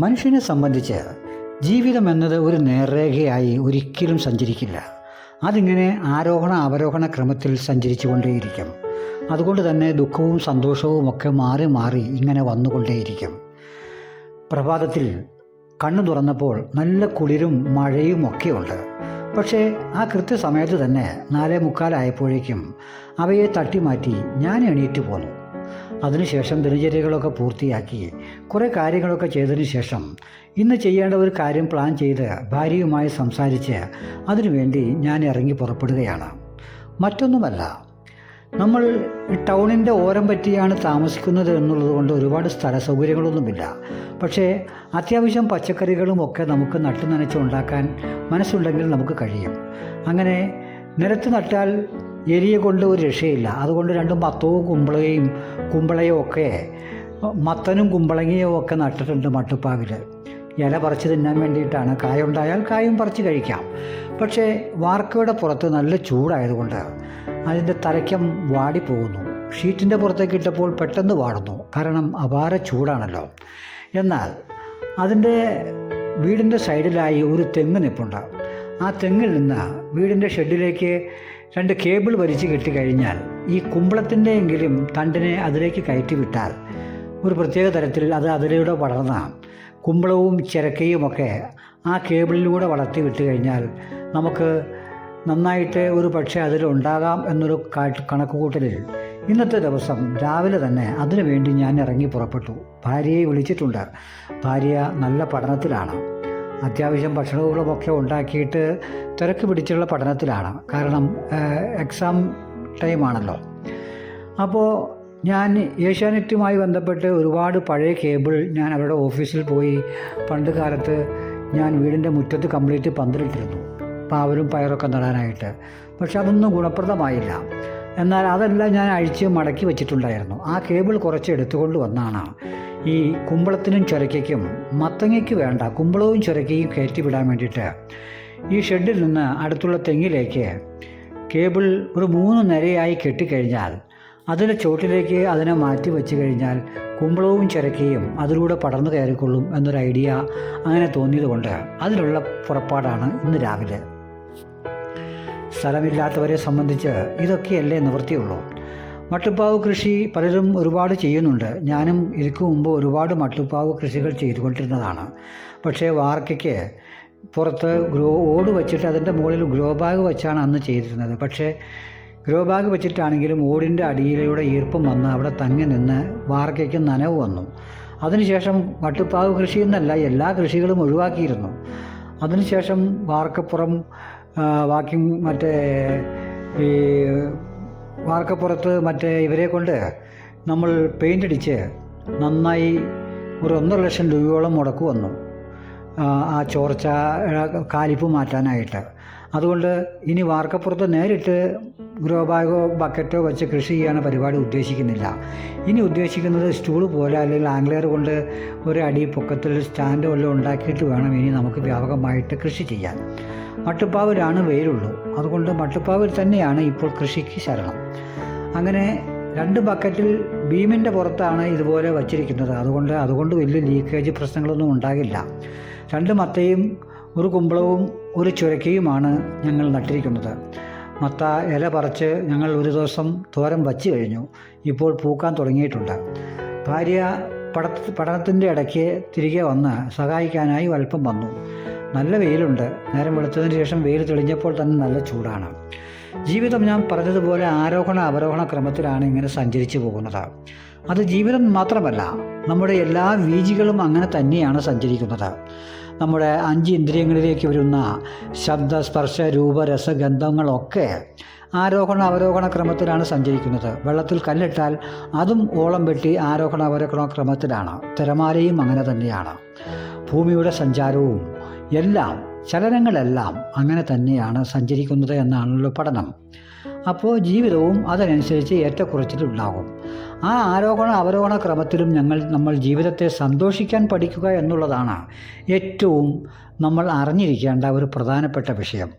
മനുഷ്യനെ സംബന്ധിച്ച് ജീവിതം എന്നത് ഒരു നേർരേഖയായി ഒരിക്കലും സഞ്ചരിക്കില്ല. അതിങ്ങനെ ആരോഹണ അവരോഹണ ക്രമത്തിൽ സഞ്ചരിച്ചു കൊണ്ടേയിരിക്കും അതുകൊണ്ട് തന്നെ ദുഃഖവും സന്തോഷവും ഒക്കെ മാറി മാറി ഇങ്ങനെ വന്നുകൊണ്ടേയിരിക്കും. പ്രഭാതത്തിൽ കണ്ണു തുറന്നപ്പോൾ നല്ല കുളിരും മഴയും ഒക്കെയുണ്ട് പക്ഷേ ആ കൃത്യസമയത്ത് തന്നെ നാലേ മുക്കാലായപ്പോഴേക്കും അവയെ തട്ടിമാറ്റി ഞാൻ എണീറ്റ് പോന്നു. അതിനുശേഷം ദിനചര്യകളൊക്കെ പൂർത്തിയാക്കി. കുറേ കാര്യങ്ങളൊക്കെ ചെയ്തതിന് ശേഷം ഇന്ന് ചെയ്യേണ്ട ഒരു കാര്യം പ്ലാൻ ചെയ്ത് ഭാര്യയുമായി സംസാരിച്ച് അതിനുവേണ്ടി ഞാൻ ഇറങ്ങി പുറപ്പെടുകയാണ്. മറ്റൊന്നുമല്ല നമ്മൾ ടൗണിന്റെ ഓരം പറ്റിയാണ് താമസിക്കുന്നത് എന്നുള്ളത് കൊണ്ട് ഒരുപാട് സ്ഥല സൗകര്യങ്ങളൊന്നുമില്ല പക്ഷേ അത്യാവശ്യം പച്ചക്കറികളും ഒക്കെ നമുക്ക് നട്ടു നനച്ച് ഉണ്ടാക്കാൻ മനസ്സുണ്ടെങ്കിൽ നമുക്ക് കഴിയും. അങ്ങനെ നിരത്ത് നട്ടാൽ എലിയെ കൊണ്ട് ഒരു രക്ഷയില്ല. അതുകൊണ്ട് രണ്ടും മത്തവും കുമ്പളയും കുമ്പളയും ഒക്കെ മത്തനും കുമ്പളങ്ങയും ഒക്കെ നട്ടിട്ടുണ്ട് മട്ടുപ്പാവിൽ ഇല പറിച്ച് തിന്നാൻ വേണ്ടിയിട്ടാണ്. കായുണ്ടായാൽ കായും പറിച്ച് കഴിക്കാം. പക്ഷേ വാർക്കയുടെ പുറത്ത് നല്ല ചൂടായതുകൊണ്ട് അതിന്റെ തലയ്ക്കം വാടിപ്പോകുന്നു. ഷീറ്റിന്റെ പുറത്തേക്ക് ഇട്ടപ്പോൾ പെട്ടെന്ന് വാടുന്നു. കാരണം അപാര ചൂടാണല്ലോ. എന്നാൽ അതിന്റെ വീടിന്റെ സൈഡിലായി ഒരു തെങ്ങ് നിൽപ്പുണ്ട് ആ തെങ്ങിൽ നിന്ന് വീടിന്റെ ഷെഡിലേക്ക് രണ്ട് കേബിൾ വലിച്ചു കെട്ടിക്കഴിഞ്ഞാൽ ഈ കുമ്പളത്തിന്റെയെങ്കിലും തണ്ടിനെ അതിലേക്ക് കയറ്റിവിട്ടാൽ ഒരു പ്രത്യേക തരത്തിൽ അത് അതിലൂടെ വളർന്ന കുമ്പളവും ചിരക്കയുമൊക്കെ ആ കേബിളിലൂടെ വളർത്തി വിട്ട് കഴിഞ്ഞാൽ നമുക്ക് നന്നായിട്ട് ഒരു പക്ഷേ അതിലുണ്ടാകാം എന്നൊരു കാട്ട് കണക്കുകൂട്ടലിൽ ഇന്നത്തെ ദിവസം രാവിലെ തന്നെ അതിനുവേണ്ടി ഞാൻ ഇറങ്ങി പുറപ്പെട്ടു. ഭാര്യയെ വിളിച്ചിട്ടുണ്ട്. ഭാര്യ നല്ല പഠനത്തിലാണ്. അത്യാവശ്യം ഭക്ഷണങ്ങളുമൊക്കെ ഉണ്ടാക്കിയിട്ട് തിരക്ക് പിടിച്ചുള്ള പഠനത്തിലാണ്. കാരണം എക്സാം ടൈമാണല്ലോ. അപ്പോൾ ഞാൻ ഏഷ്യാനെറ്റുമായി ബന്ധപ്പെട്ട് ഒരുപാട് പഴയ കേബിൾ ഞാൻ അവരുടെ ഓഫീസിൽ പോയി പണ്ട് കാലത്ത് ഞാൻ വീടിന്റെ മുറ്റത്ത് കംപ്ലീറ്റ് പന്തലിട്ടിരുന്നു. പാവലും പയറൊക്കെ നടാനായിട്ട്. പക്ഷെ അതൊന്നും ഗുണപ്രദമായില്ല. എന്നാൽ അതെല്ലാം ഞാൻ അഴിച്ച് മടക്കി വെച്ചിട്ടുണ്ടായിരുന്നു. ആ കേബിൾ കുറച്ച് എടുത്തുകൊണ്ട് വന്നാണ്. ഈ കുമ്പളത്തിനും ചുരക്കയ്ക്കും മത്തങ്ങയ്ക്ക് വേണ്ട കുമ്പളവും ചുരക്കയും കയറ്റി വിടാൻ വേണ്ടിയിട്ട് ഈ ഷെഡിൽ നിന്ന് അടുത്തുള്ള തെങ്ങിലേക്ക് കേബിൾ ഒരു മൂന്ന് നിരയായി കെട്ടിക്കഴിഞ്ഞാൽ അതിന്റെ ചോട്ടിലേക്ക് അതിനെ മാറ്റി വെച്ച് കഴിഞ്ഞാൽ കുമ്പളവും ചിരക്കയും അതിലൂടെ പടർന്നു കയറിക്കൊള്ളും എന്നൊരു ഐഡിയ അങ്ങനെ തോന്നിയതുകൊണ്ട് അതിനുള്ള പുറപ്പാടാണ് ഇന്ന് രാവിലെ. സ്ഥലമില്ലാത്തവരെ സംബന്ധിച്ച് ഇതൊക്കെയല്ലേ നിവൃത്തിയുള്ളൂ. മട്ടുപ്പാവ് കൃഷി പലരും ഒരുപാട് ചെയ്യുന്നുണ്ട്. ഞാനും ഇതിക്ക് മുമ്പ് ഒരുപാട് മട്ടുപ്പാവ് കൃഷികൾ ചെയ്തുകൊണ്ടിരുന്നതാണ്. പക്ഷേ വാർക്കയ്ക്ക് പുറത്ത് ഗ്രോ ഓട് വെച്ചിട്ട് അതിന്റെ മുകളിൽ ഗ്രോ ബാഗ് വെച്ചാണ് അന്ന് ചെയ്തിരുന്നത്. പക്ഷേ ഗ്രോ ബാഗ് വെച്ചിട്ടാണെങ്കിലും ഓടിന്റെ അടിയിലൂടെ ഈർപ്പം വന്ന് അവിടെ തങ്ങി നിന്ന് വാർക്കയ്ക്ക് നനവ് വന്നു. അതിനുശേഷം വട്ടുപ്പാവ് കൃഷി എന്നല്ല എല്ലാ കൃഷികളും ഒഴിവാക്കിയിരുന്നു. അതിനുശേഷം വാർക്കപ്പുറം വാക്കിംഗ് മറ്റേ ഈ വാർക്കപ്പുറത്ത് മറ്റേ ഇവരെ കൊണ്ട് നമ്മൾ പെയിന്റ് അടിച്ച് നന്നായി ഒരു ഒന്നര ലക്ഷം രൂപയോളം മുടക്ക് വന്നു. ആ ചോർച്ച കാലിപ്പ് മാറ്റാനായിട്ട്. അതുകൊണ്ട് ഇനി വാർക്കപ്പുറത്ത് നേരിട്ട് ഗ്രോ ബാഗോ ബക്കറ്റോ വെച്ച് കൃഷി ചെയ്യാൻ പരിപാടി ഉദ്ദേശിക്കുന്നില്ല. ഇനി ഉദ്ദേശിക്കുന്നത് സ്റ്റൂൾ പോലെ അല്ലെങ്കിൽ ആംഗ്ലർ കൊണ്ട് ഒരു അടി പൊക്കത്തിൽ സ്റ്റാൻഡ് വല്ലതും ഉണ്ടാക്കിയിട്ട് വേണം ഇനി നമുക്ക് വ്യാപകമായിട്ട് കൃഷി ചെയ്യാൻ. മട്ടുപ്പാവിലാണ് വെയിലുള്ളൂ. അതുകൊണ്ട് മട്ടുപ്പാവിൽ തന്നെയാണ് ഇപ്പോൾ കൃഷിക്ക് ശരണം. അങ്ങനെ രണ്ട് ബക്കറ്റിൽ ബീമിന്റെ പുറത്താണ് ഇതുപോലെ വച്ചിരിക്കുന്നത്. അതുകൊണ്ട് അതുകൊണ്ട് വലിയ ലീക്കേജ് പ്രശ്നങ്ങളൊന്നും ഉണ്ടാകില്ല. രണ്ട് മത്തയും ഒരു കുമ്പളവും ഒരു ചുരക്കയുമാണ് ഞങ്ങൾ നട്ടിരിക്കുന്നത്. മത്ത ഇല പറിച്ച് ഞങ്ങൾ ഒരു ദിവസം തോരം വച്ച് കഴിഞ്ഞു. ഇപ്പോൾ പൂക്കാൻ തുടങ്ങിയിട്ടുണ്ട്. ഭാര്യ പഠ പഠനത്തിന്റെ ഇടയ്ക്ക് തിരികെ വന്ന് സഹായിക്കാനായി അല്പം വന്നു. നല്ല വെയിലുണ്ട്. നേരം വെളുത്തതിന് ശേഷം വെയിൽ തെളിഞ്ഞപ്പോൾ തന്നെ നല്ല ചൂടാണ്. ജീവിതം ഞാൻ പറഞ്ഞതുപോലെ ആരോഹണ അവരോഹണ ക്രമത്തിലാണ് ഇങ്ങനെ സഞ്ചരിച്ചു പോകുന്നത്. അത് ജീവിതം മാത്രമല്ല നമ്മുടെ എല്ലാ വീജികളും അങ്ങനെ തന്നെയാണ് സഞ്ചരിക്കുന്നത്. നമ്മുടെ അഞ്ച് ഇന്ദ്രിയങ്ങളിലേക്ക് വരുന്ന ശബ്ദ സ്പർശ രൂപ രസഗന്ധങ്ങളൊക്കെ ആരോഹണ അവരോഹണ ക്രമത്തിലാണ് സഞ്ചരിക്കുന്നത്. വെള്ളത്തിൽ കല്ലിട്ടാൽ അതും ഓളം വെട്ടി ആരോഹണ അവരോഹണ ക്രമത്തിലാണ്. തിരമാലയും അങ്ങനെ തന്നെയാണ്. ഭൂമിയുടെ സഞ്ചാരവും എല്ലാം ചലനങ്ങളെല്ലാം അങ്ങനെ തന്നെയാണ് സഞ്ചരിക്കുന്നത് എന്നാണല്ലോ പഠനം. അപ്പോൾ ജീവിതവും അതനുസരിച്ച് ഏറ്റക്കുറച്ചിലുണ്ടാകും. ആ ആരോഹണ അവരോഹണ ക്രമത്തിലും ഞങ്ങൾ നമ്മൾ ജീവിതത്തെ സന്തോഷിക്കാൻ പഠിക്കുക എന്നുള്ളതാണ് ഏറ്റവും നമ്മൾ അറിഞ്ഞിരിക്കേണ്ട ഒരു പ്രധാനപ്പെട്ട വിഷയം.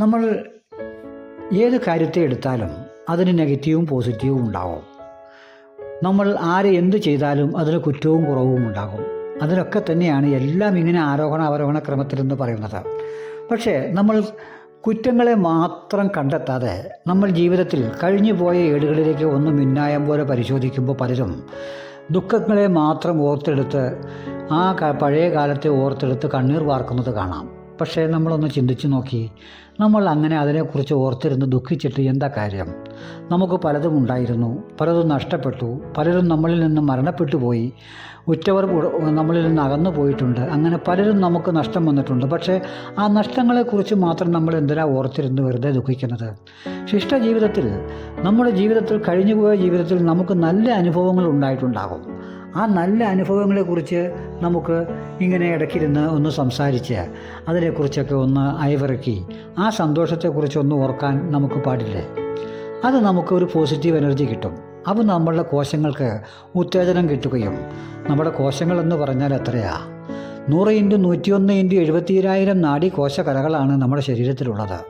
നമ്മൾ ഏത് കാര്യത്തെ എടുത്താലും അതിന് നെഗറ്റീവും പോസിറ്റീവും ഉണ്ടാകും നമ്മൾ ആര് എന്ത് ചെയ്താലും അതിന് കുറ്റവും കുറവും ഉണ്ടാകും. അതിനൊക്കെ തന്നെയാണ് എല്ലാം ഇങ്ങനെ ആരോഹണ അവരോഹണ ക്രമത്തിലെന്ന് പറയുന്നത്. പക്ഷേ നമ്മൾ കുറ്റങ്ങളെ മാത്രം കണ്ടെത്താതെ നമ്മൾ ജീവിതത്തിൽ കഴിഞ്ഞു പോയ ഏടുകളിലേക്ക് ഒന്ന് മിന്നായം പോലെ പരിശോധിക്കുമ്പോൾ പലരും ദുഃഖങ്ങളെ മാത്രം ഓർത്തെടുത്ത് ആ പഴയ കാലത്തെ ഓർത്തെടുത്ത് കണ്ണീർ വാർക്കുന്നത് കാണാം. പക്ഷേ നമ്മളൊന്ന് ചിന്തിച്ചു നോക്കി നമ്മൾ അങ്ങനെ അതിനെക്കുറിച്ച് ഓർത്തിരുന്ന് ദുഃഖിച്ചിട്ട് എന്താ കാര്യം? നമുക്ക് പലതും ഉണ്ടായിരുന്നു പലതും നഷ്ടപ്പെട്ടു പലരും നമ്മളിൽ നിന്ന് മരണപ്പെട്ടു പോയി ഉറ്റവർ നമ്മളിൽ നിന്ന് അകന്നു പോയിട്ടുണ്ട്. അങ്ങനെ പലരും നമുക്ക് നഷ്ടം വന്നിട്ടുണ്ട്. പക്ഷേ ആ നഷ്ടങ്ങളെക്കുറിച്ച് മാത്രം നമ്മൾ എന്തിനാ ഓർത്തിരുന്ന് വെറുതെ ദുഃഖിക്കുന്നത്? ശിഷ്ട ജീവിതത്തിൽ നമ്മുടെ ജീവിതത്തിൽ കഴിഞ്ഞുപോയ ജീവിതത്തിൽ നമുക്ക് നല്ല അനുഭവങ്ങൾ ഉണ്ടായിട്ടുണ്ടാകും. ആ നല്ല അനുഭവങ്ങളെക്കുറിച്ച് നമുക്ക് ഇങ്ങനെ ഇടയ്ക്കിരുന്ന് ഒന്ന് സംസാരിച്ച് അതിനെക്കുറിച്ചൊക്കെ ഒന്ന് അയവിറക്കി ആ സന്തോഷത്തെക്കുറിച്ച് ഒന്ന് ഓർക്കാൻ നമുക്ക് പാടില്ലേ? അത് നമുക്ക് ഒരു പോസിറ്റീവ് എനർജി കിട്ടും. അപ്പോൾ നമ്മളുടെ കോശങ്ങൾക്ക് ഉത്തേജനം കിട്ടുകയും നമ്മുടെ കോശങ്ങൾ എന്ന് പറഞ്ഞാൽ എത്രയാ? നൂറ് ഇന്റു നൂറ്റിയൊന്ന് ഇന്റു എഴുപത്തിരായിരം നാഡി കോശകലകളാണ് നമ്മുടെ ശരീരത്തിലുള്ളത്.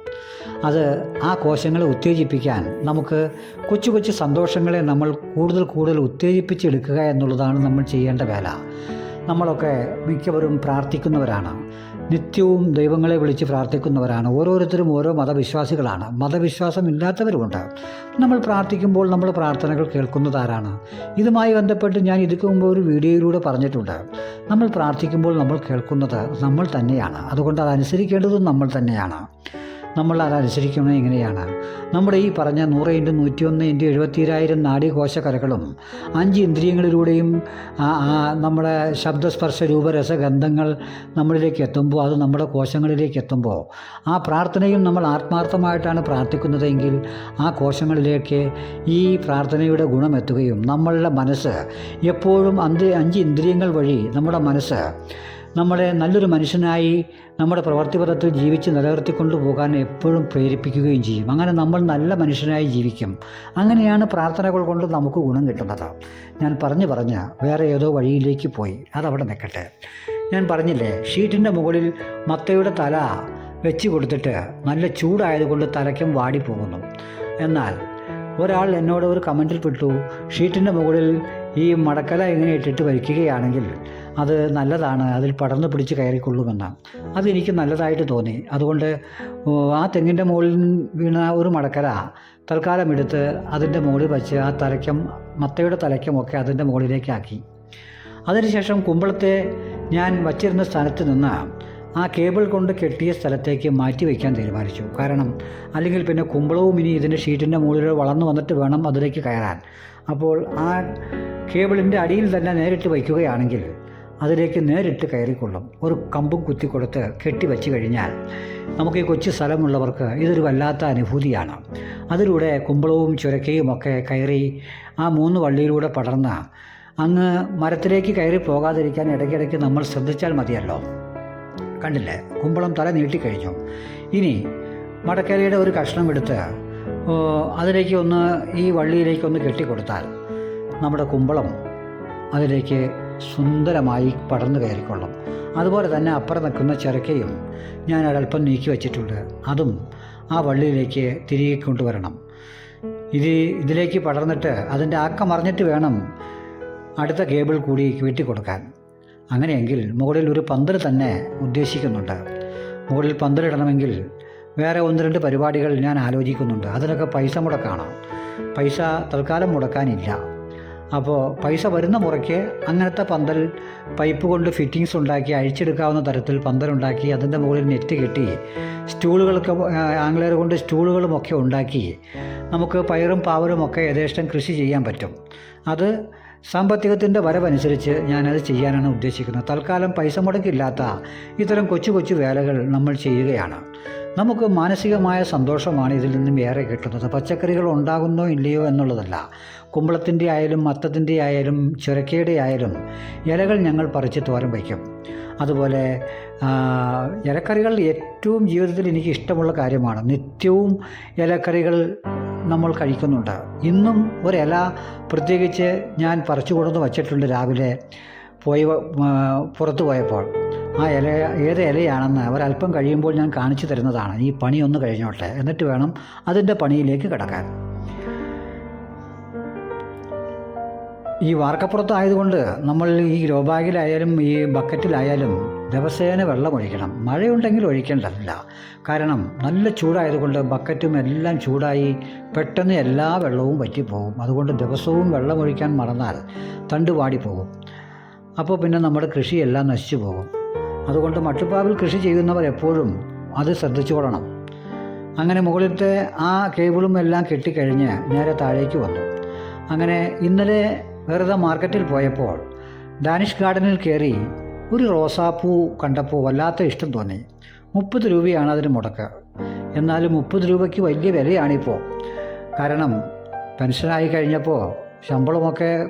അത് ആ കോശങ്ങളെ ഉത്തേജിപ്പിക്കാൻ നമുക്ക് കൊച്ചു കൊച്ചു സന്തോഷങ്ങളെ നമ്മൾ കൂടുതൽ കൂടുതൽ ഉത്തേജിപ്പിച്ചെടുക്കുക എന്നുള്ളതാണ് നമ്മൾ ചെയ്യേണ്ട വേല. നമ്മളൊക്കെ മിക്കവരും പ്രാർത്ഥിക്കുന്നവരാണ്. നിത്യവും ദൈവങ്ങളെ വിളിച്ച് പ്രാർത്ഥിക്കുന്നവരാണ്. ഓരോരുത്തരും ഓരോ മതവിശ്വാസികളാണ്. മതവിശ്വാസം ഇല്ലാത്തവരുമുണ്ട് നമ്മൾ പ്രാർത്ഥിക്കുമ്പോൾ നമ്മൾ പ്രാർത്ഥനകൾ കേൾക്കുന്നതാരാണ് ഇതുമായി ബന്ധപ്പെട്ട് ഞാൻ ഇതിക്ക് മുമ്പ് ഒരു വീഡിയോയിലൂടെ പറഞ്ഞിട്ടുണ്ട്. നമ്മൾ പ്രാർത്ഥിക്കുമ്പോൾ നമ്മൾ കേൾക്കുന്നത് നമ്മൾ തന്നെയാണ്. അതുകൊണ്ട് അതനുസരിക്കേണ്ടതും നമ്മൾ തന്നെയാണ്. നമ്മൾ അതനുസരിക്കുന്നത് എങ്ങനെയാണ് നമ്മുടെ ഈ പറഞ്ഞ നൂറ് ഇന്റു നൂറ്റിയൊന്ന് ഇന്റു എഴുപത്തിരായിരം നാഡീകോശകലകളും അഞ്ച് ഇന്ദ്രിയങ്ങളിലൂടെയും നമ്മുടെ ശബ്ദസ്പർശ രൂപരസഗന്ധങ്ങൾ നമ്മളിലേക്ക് എത്തുമ്പോൾ അത് നമ്മുടെ കോശങ്ങളിലേക്ക് എത്തുമ്പോൾ ആ പ്രാർത്ഥനയും നമ്മൾ ആത്മാർത്ഥമായിട്ടാണ് പ്രാർത്ഥിക്കുന്നതെങ്കിൽ ആ കോശങ്ങളിലേക്ക് ഈ പ്രാർത്ഥനയുടെ ഗുണം എത്തുകയും നമ്മളുടെ മനസ്സ് എപ്പോഴും അഞ്ച് ഇന്ദ്രിയങ്ങൾ വഴി നമ്മുടെ മനസ്സ് നമ്മളെ നല്ലൊരു മനുഷ്യനായി നമ്മുടെ പ്രവർത്തിപഥത്തിൽ ജീവിച്ച് നിലനിർത്തിക്കൊണ്ടു പോകാൻ എപ്പോഴും പ്രേരിപ്പിക്കുകയും ചെയ്യും. അങ്ങനെ നമ്മൾ നല്ല മനുഷ്യനായി ജീവിക്കും. അങ്ങനെയാണ് പ്രാർത്ഥനകൾ കൊണ്ട് നമുക്ക് ഗുണം കിട്ടുന്നത്. ഞാൻ പറഞ്ഞു പറഞ്ഞ് വേറെ ഏതോ വഴിയിലേക്ക് പോയി. അതവിടെ നിൽക്കട്ടെ. ഞാൻ പറഞ്ഞില്ലേ ഷീറ്റിന്റെ മുകളിൽ മത്തയുടെ തല വെച്ച് കൊടുത്തിട്ട് നല്ല ചൂടായതുകൊണ്ട് തലയ്ക്കും വാടിപ്പോകുന്നു എന്നാൽ ഒരാൾ എന്നോട് ഒരു കമന്റിൽ പെട്ടു ഷീറ്റിന്റെ മുകളിൽ ഈ മടക്കല ഇങ്ങനെ ഇട്ടിട്ട് വയ്ക്കുകയാണെങ്കിൽ അത് നല്ലതാണ് അതിൽ പടർന്നു പിടിച്ച് കയറിക്കൊള്ളുമെന്നാണ് അതെനിക്ക് നല്ലതായിട്ട് തോന്നി. അതുകൊണ്ട് ആ തെങ്ങിന്റെ മുകളിൽ വീണ ഒരു മടക്കര തൽക്കാലം എടുത്ത് അതിന്റെ മുകളിൽ വച്ച് ആ തലയ്ക്കും മത്തയുടെ തലയ്ക്കുമൊക്കെ അതിന്റെ മുകളിലേക്കാക്കി. അതിനുശേഷം കുമ്പളത്തെ ഞാൻ വച്ചിരുന്ന സ്ഥലത്ത് നിന്ന് ആ കേബിൾ കൊണ്ട് കെട്ടിയ സ്ഥലത്തേക്ക് മാറ്റി വയ്ക്കാൻ തീരുമാനിച്ചു. കാരണം അല്ലെങ്കിൽ പിന്നെ കുമ്പളവും ഇനി ഇതിന്റെ ഷീറ്റിന്റെ മുകളിൽ വളർന്നു വന്നിട്ട് വേണം അതിലേക്ക് കയറാൻ. അപ്പോൾ ആ കേബിളിന്റെ അടിയിൽ തന്നെ നേരിട്ട് വയ്ക്കുകയാണെങ്കിൽ അതിലേക്ക് നേരിട്ട് കയറിക്കൊള്ളും. ഒരു കമ്പും കുത്തിക്കൊടുത്ത് കെട്ടി വെച്ച് കഴിഞ്ഞാൽ നമുക്ക് ഈ കൊച്ചു സ്ഥലമുള്ളവർക്ക് ഇതൊരു വല്ലാത്ത അനുഭൂതിയാണ്. അതിലൂടെ കുമ്പളവും ചുരക്കയും ഒക്കെ കയറി ആ മൂന്ന് വള്ളിയിലൂടെ പടർന്ന് അങ്ങ് മരത്തിലേക്ക് കയറി പോകാതിരിക്കാൻ ഇടയ്ക്കിടയ്ക്ക് നമ്മൾ ശ്രദ്ധിച്ചാൽ മതിയല്ലോ. കണ്ടില്ലേ? കുമ്പളം തല നീട്ടിക്കഴിഞ്ഞു ഇനി മടക്കരയുടെ ഒരു കഷ്ണം എടുത്ത് അതിലേക്ക് ഒന്ന് ഈ വള്ളിയിലേക്ക് ഒന്ന് കെട്ടിക്കൊടുത്താൽ നമ്മുടെ കുമ്പളം അതിലേക്ക് സുന്ദരമായി പടർന്നു കയറിക്കൊള്ളും. അതുപോലെ തന്നെ അപ്പുറം നിൽക്കുന്ന ചിരക്കയും ഞാൻ ഒരൽപ്പം നീക്കി വച്ചിട്ടുണ്ട്. അതും ആ വള്ളിയിലേക്ക് തിരികെ കൊണ്ടുവരണം. ഇത് ഇതിലേക്ക് പടർന്നിട്ട് അതിന്റെ ആക്കം അറിഞ്ഞിട്ട് വേണം അടുത്ത കേബിൾ കൂടി വെട്ടിക്കൊടുക്കാൻ. അങ്ങനെയെങ്കിൽ മുകളിൽ ഒരു പന്തൽ തന്നെ ഉദ്ദേശിക്കുന്നുണ്ട്. മുകളിൽ പന്തലിടണമെങ്കിൽ വേറെ ഒന്ന് രണ്ട് പരിപാടികൾ ഞാൻ ആലോചിക്കുന്നുണ്ട്. അതിനൊക്കെ പൈസ മുടക്കാണ്? പൈസ തൽക്കാലം മുടക്കാനില്ല. അപ്പോൾ പൈസ വരുന്ന മുറയ്ക്ക് അങ്ങനത്തെ പന്തൽ പൈപ്പ് കൊണ്ട് ഫിറ്റിങ്സ് ഉണ്ടാക്കി അഴിച്ചെടുക്കാവുന്ന തരത്തിൽ പന്തലുണ്ടാക്കി അതിന്റെ മുകളിൽ നെറ്റ് കെട്ടി സ്റ്റൂളുകളൊക്കെ ആംഗ്ലർ കൊണ്ട് സ്റ്റൂളുകളുമൊക്കെ ഉണ്ടാക്കി നമുക്ക് പയറും പാവലും ഒക്കെ യഥേഷ്ടം കൃഷി ചെയ്യാൻ പറ്റും. അത് സാമ്പത്തികത്തിന്റെ വരവനുസരിച്ച് ഞാനത് ചെയ്യാനാണ് ഉദ്ദേശിക്കുന്നത്. തൽക്കാലം പൈസ മുടക്കില്ലാത്ത ഇത്തരം കൊച്ചു കൊച്ചു വേലകൾ നമ്മൾ ചെയ്യുകയാണ്. നമുക്ക് മാനസികമായ സന്തോഷമാണ് ഇതിൽ നിന്നും ഏറെ കിട്ടുന്നത്. പച്ചക്കറികൾ ഉണ്ടാകുന്നോ ഇല്ലയോ എന്നുള്ളതല്ല. കുമ്പളത്തിന്റെ ആയാലും മത്തത്തിന്റെ ആയാലും ചുരക്കയുടെ ആയാലും ഇലകൾ ഞങ്ങൾ പറിച്ച് തോരം വയ്ക്കും. അതുപോലെ ഇലക്കറികൾ ഏറ്റവും ജീവിതത്തിൽ എനിക്ക് ഇഷ്ടമുള്ള കാര്യമാണ്. നിത്യവും ഇലക്കറികൾ നമ്മൾ കഴിക്കുന്നുണ്ട്. ഇന്നും ഒരില പ്രത്യേകിച്ച് ഞാൻ പറിച്ചു കൊടുത്ത് വച്ചിട്ടുണ്ട് രാവിലെ. പോയി പുറത്തു പോയപ്പോൾ. ആ ഇല ഏത് ഇലയാണെന്ന് ഒരല്പം കഴിയുമ്പോൾ ഞാൻ കാണിച്ചു തരുന്നതാണ്. ഈ പണി ഒന്ന് കഴിഞ്ഞോട്ടെ. എന്നിട്ട് വേണം അതിന്റെ പണിയിലേക്ക് കിടക്കാൻ. ഈ വാർക്കപ്പുറത്തായതുകൊണ്ട് നമ്മൾ ഈ രോബാഗിലായാലും ബാഗിലായാലും ഈ ബക്കറ്റിലായാലും ദിവസേന വെള്ളമൊഴിക്കണം. മഴയുണ്ടെങ്കിൽ ഒഴിക്കേണ്ടതില്ല. കാരണം നല്ല ചൂടായതുകൊണ്ട് ബക്കറ്റും എല്ലാം ചൂടായി പെട്ടെന്ന് എല്ലാ വെള്ളവും വറ്റിപ്പോകും. അതുകൊണ്ട് ദിവസവും വെള്ളമൊഴിക്കാൻ മറന്നാൽ തണ്ട് വാടിപ്പോകും. അപ്പോൾ പിന്നെ നമ്മുടെ കൃഷിയെല്ലാം നശിച്ചു പോകും. അതുകൊണ്ട് മട്ടുപ്പാവിൽ കൃഷി ചെയ്യുന്നവർ എപ്പോഴും അത് ശ്രദ്ധിച്ചു കൊള്ളണം അങ്ങനെ മുകളിലത്തെ ആ കേബിളും എല്ലാം കെട്ടിക്കഴിഞ്ഞ് നേരെ താഴേക്ക് വന്നു. അങ്ങനെ ഇന്നലെ വെറുതെ മാർക്കറ്റിൽ പോയപ്പോൾ ഡാനിഷ് ഗാർഡനിൽ കയറി ഒരു റോസാപ്പൂ കണ്ടപ്പോൾ വല്ലാത്ത ഇഷ്ടം തോന്നി. മുപ്പത് രൂപയാണ് അതിന് മുടക്ക്. എന്നാലും മുപ്പത് രൂപയ്ക്ക് വലിയ വിലയാണിപ്പോൾ. കാരണം പെൻഷനായി കഴിഞ്ഞപ്പോൾ ശമ്പളമൊക്കെ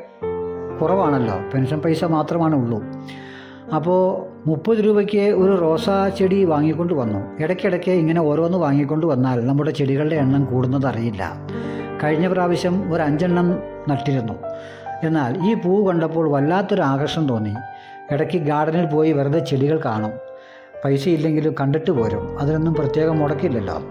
കുറവാണല്ലോ. പെൻഷൻ പൈസ മാത്രമാണ് ഉള്ളൂ. അപ്പോൾ മുപ്പത് രൂപയ്ക്ക് ഒരു റോസാ ചെടി വാങ്ങിക്കൊണ്ട് വന്നു. ഇടയ്ക്കിടയ്ക്ക് ഇങ്ങനെ ഓരോന്ന് വാങ്ങിക്കൊണ്ട് വന്നാൽ നമ്മുടെ ചെടികളുടെ എണ്ണം കൂടുന്നത് അറിയില്ല. കഴിഞ്ഞ പ്രാവശ്യം ഒരു അഞ്ചെണ്ണം നട്ടിരുന്നു. എന്നാൽ ഈ പൂ കണ്ടപ്പോൾ വല്ലാത്തൊരു ആകർഷണം തോന്നി. ഇടയ്ക്ക് ഗാർഡനിൽ പോയി വെറുതെ ചെടികൾ കാണും. പൈസ ഇല്ലെങ്കിലും കണ്ടിട്ട് പോരും. അതിനൊന്നും പ്രത്യേകം മുടക്കില്ലല്ലോ.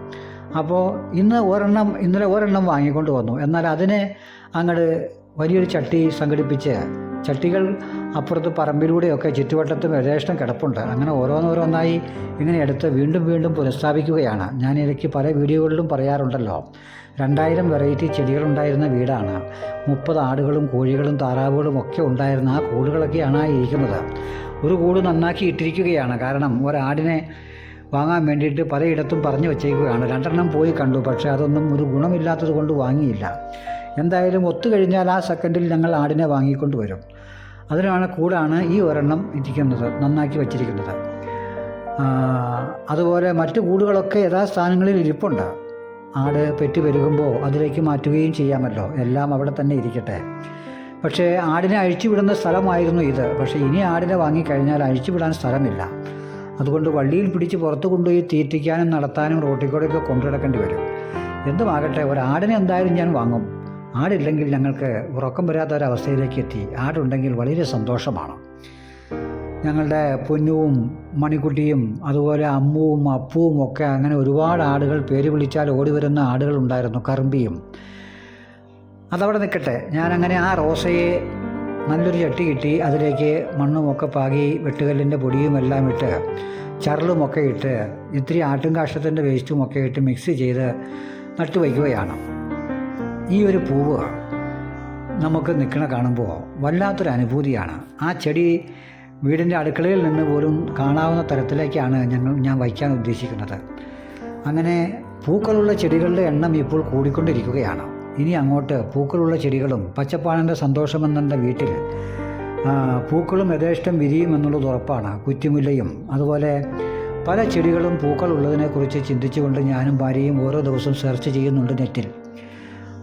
അപ്പോൾ ഇന്ന് ഒരെണ്ണം ഇന്നലെ ഒരെണ്ണം വാങ്ങിക്കൊണ്ട് വന്നു. എന്നാൽ അതിനെ അങ്ങോട്ട് വലിയൊരു ചട്ടി സംഘടിപ്പിച്ച് ചട്ടികൾ അപ്പുറത്ത് പറമ്പിലൂടെയൊക്കെ ചുറ്റുവട്ടത്തും യഥേഷ്ടം കിടപ്പുണ്ട്. അങ്ങനെ ഓരോന്നോരോന്നായി ഇങ്ങനെ എടുത്ത് വീണ്ടും വീണ്ടും പുനഃസ്ഥാപിക്കുകയാണ്. ഞാൻ ഇടയ്ക്ക് പല വീഡിയോകളിലും പറയാറുണ്ടല്ലോ. രണ്ടായിരം വെറൈറ്റി ചെടികളുണ്ടായിരുന്ന വീടാണ്. മുപ്പത് ആടുകളും കോഴികളും താറാവുകളും ഒക്കെ ഉണ്ടായിരുന്ന ആ കൂടുകളൊക്കെയാണ് ഇരിക്കുന്നത്. ഒരു കൂട് നന്നാക്കി ഇട്ടിരിക്കുകയാണ്. കാരണം ഒരാടിനെ വാങ്ങാൻ വേണ്ടിയിട്ട് പലയിടത്തും പറഞ്ഞു വച്ചേക്കുകയാണ്. രണ്ടെണ്ണം പോയി കണ്ടു. പക്ഷേ അതൊന്നും ഒരു ഗുണമില്ലാത്തത് കൊണ്ട് വാങ്ങിയില്ല. എന്തായാലും ഒത്തു കഴിഞ്ഞാൽ ആ സെക്കൻഡിൽ ഞങ്ങൾ ആടിനെ വാങ്ങിക്കൊണ്ട് വരും. അതിനാണ് കൂടാണ് ഈ ഒരെണ്ണം ഇരിക്കുന്നത് നന്നാക്കി വച്ചിരിക്കുന്നത്. അതുപോലെ മറ്റു കൂടുകളൊക്കെ യഥാസ്ഥാനങ്ങളിൽ ഇരിപ്പുണ്ട്. ആട് പെറ്റ് പെരുകുമ്പോൾ അതിലേക്ക് മാറ്റുകയും ചെയ്യാമല്ലോ. എല്ലാം അവിടെ തന്നെ ഇരിക്കട്ടെ. പക്ഷേ ആടിനെ അഴിച്ചുവിടുന്ന സ്ഥലമായിരുന്നു ഇത്. പക്ഷേ ഇനി ആടിനെ വാങ്ങിക്കഴിഞ്ഞാൽ അഴിച്ചുവിടാൻ സ്ഥലമില്ല. അതുകൊണ്ട് വള്ളിയിൽ പിടിച്ച് പുറത്തു കൊണ്ടുപോയി തീറ്റിക്കാനും നടത്താനും റോട്ടിൽ കൂടെയൊക്കെ കൊണ്ടുനടക്കേണ്ടി വരും. എന്തുമാകട്ടെ ഒരാടിനെ എന്തായാലും ഞാൻ വാങ്ങും. ആടില്ലെങ്കിൽ ഞങ്ങൾക്ക് ഉറക്കം വരാത്ത ഒരവസ്ഥയിലേക്ക് എത്തി. ആടുണ്ടെങ്കിൽ വളരെ സന്തോഷമാണ്. ഞങ്ങളുടെ പൊന്നുവും മണിക്കുട്ടിയും അതുപോലെ അമ്മുവും അപ്പുവും ഒക്കെ അങ്ങനെ ഒരുപാട് ആടുകൾ പേര് വിളിച്ചാൽ ഓടി വരുന്ന ആടുകൾ ഉണ്ടായിരുന്നു കറുമ്പിയും. അതവിടെ നിൽക്കട്ടെ. ഞാനങ്ങനെ ആ റോസയെ നല്ലൊരു ചട്ടി കിട്ടി അതിലേക്ക് മണ്ണുമൊക്കെ പാകി വെട്ടുകല്ലിന്റെ പൊടിയും എല്ലാം ഇട്ട് ചരളുമൊക്കെ ഇട്ട് ഇത്തിരി ആട്ടും കാഷ്ടത്തിന്റെ വേസ്റ്റുമൊക്കെ ഇട്ട് മിക്സ് ചെയ്ത് നട്ടുവയ്ക്കുകയാണ് ഈ ഒരു പൂവ് നമുക്ക് നിൽക്കണ കാണുമ്പോൾ വല്ലാത്തൊരു അനുഭൂതിയാണ് ആ ചെടി വീടിന്റെ അടുക്കളയിൽ നിന്ന് പോലും കാണാവുന്ന തരത്തിലേക്കാണ് ഞങ്ങൾ ഞാൻ വയ്ക്കാൻ ഉദ്ദേശിക്കുന്നത്. അങ്ങനെ പൂക്കളുള്ള ചെടികളുടെ എണ്ണം ഇപ്പോൾ കൂടിക്കൊണ്ടിരിക്കുകയാണ്. ഇനി അങ്ങോട്ട് പൂക്കളുള്ള ചെടികളും പച്ചപ്പാണന്റെ സന്തോഷമെന്നെന്റെ വീട്ടിൽ പൂക്കളും യഥേഷ്ടം വിരിയും എന്നുള്ളത് ഉറപ്പാണ്. കുറ്റിമുല്ലയും അതുപോലെ പല ചെടികളും പൂക്കളുള്ളതിനെക്കുറിച്ച് ചിന്തിച്ചുകൊണ്ട് ഞാനും ഭാര്യയും ഓരോ ദിവസവും സെർച്ച് ചെയ്യുന്നുണ്ട് നെറ്റിൽ.